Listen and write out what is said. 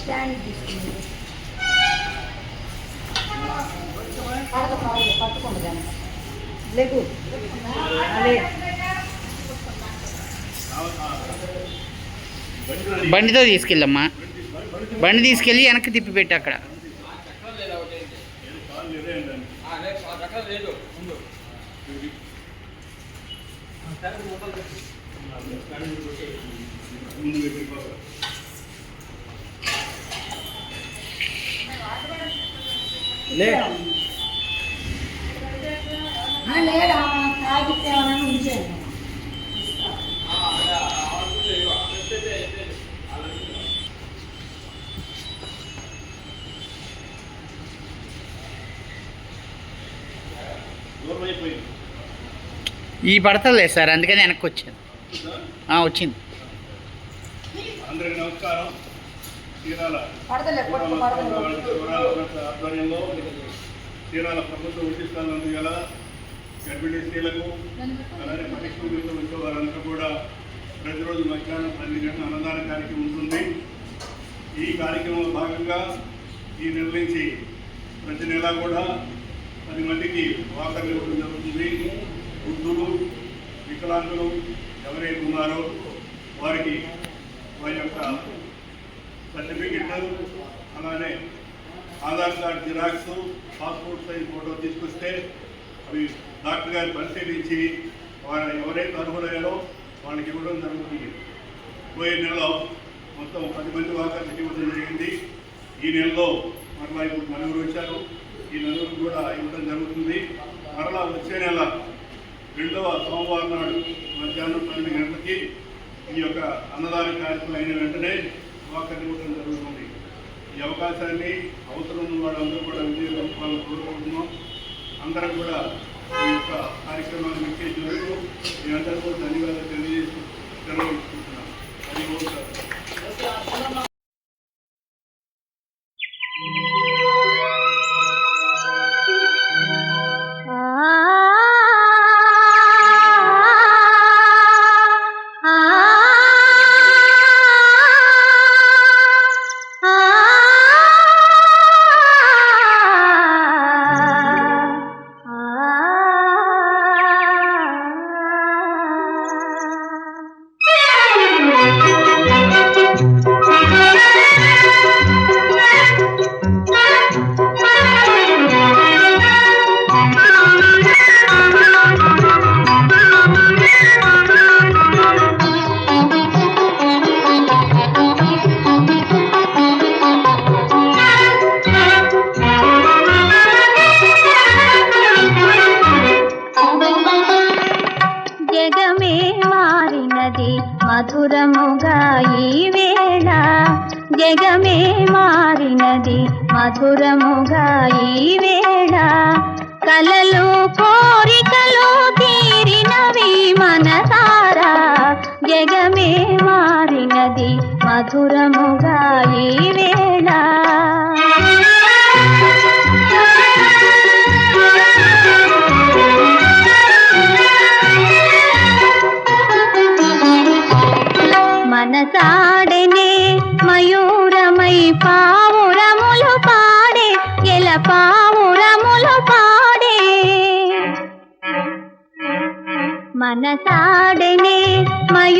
Stand తీసుకుంది. పట్టుకోండి దాన్ని బండితో తీసుకెళ్ళమ్మా. బండి తీసుకెళ్ళి వెనక్కి తిప్పి పెట్టి అక్కడ. ఆ, లేదా తాగితే ఏమైనా ఉంచేయండి ఈ పడతలేదు సార్ అందుకని వెనక్కి వచ్చాను. ఆ, వచ్చింది. అందరికి నమస్కారం. చీరాల ప్రభుత్వ ఆధ్వర్యంలో చీరాల ప్రభుత్వ ఉచితాలను గల గర్భిణీ స్త్రీలకు అలానే పరిశ్రమలతో వచ్చే వారంతా కూడా ప్రతిరోజు మధ్యాహ్నం పన్నెండు గంటల అన్నదాన కార్యక్రమం ఉంటుంది. ఈ కార్యక్రమంలో భాగంగా ఈ నెల నుంచి ప్రతి నెల కూడా పది మందికి వాకర్లు ఇవ్వడం జరుగుతుంది. వృద్ధులు వికలాంగులు ఎవరైతే ఉన్నారో వారికి వారి యొక్క సర్టిఫికెట్ అలానే Aadhaar card xerox passport size photo తీసుకొస్తే అవి డాక్టర్ గారు పరిశీలించి వారు ఎవరైతే అర్హులయ్యారో వాళ్ళకి ఇవ్వడం జరుగుతుంది. పోయే నెలలో మొత్తం పది మంది వాకర్లకు ఇవ్వడం జరిగింది. ఈ నెలలో మరలా ఇప్పుడు నలుగురు వచ్చారు. ఈ నలుగురు కూడా ఇవ్వడం జరుగుతుంది. మరలా వచ్చే నెల రెండవ సోమవారం నాడు మధ్యాహ్నం పన్నెండు గంటలకి ఈ యొక్క అన్నదాన కార్యక్రమం అయిన వెంటనే వాకర్ జరుగుతుంది ఈ అవకాశాన్ని అవసరం ఉన్న వాళ్ళందరూ కూడా వినియోగించుకోవాలని కోరుకుంటున్నాం. అందరం కూడా ఈ యొక్క కార్యక్రమాన్ని విచ్చేసినందుకు మీ అందరూ కూడా ధన్యవాదాలు తెలియజేస్తున్నాం మధురముగా ఈ జగమే మారినది మధురముగా ఈ కలలు కోరికలు తీరినవి మనసారా జగమే మారినది మధురముగా ಮನತಾಡನೆ ಮಯ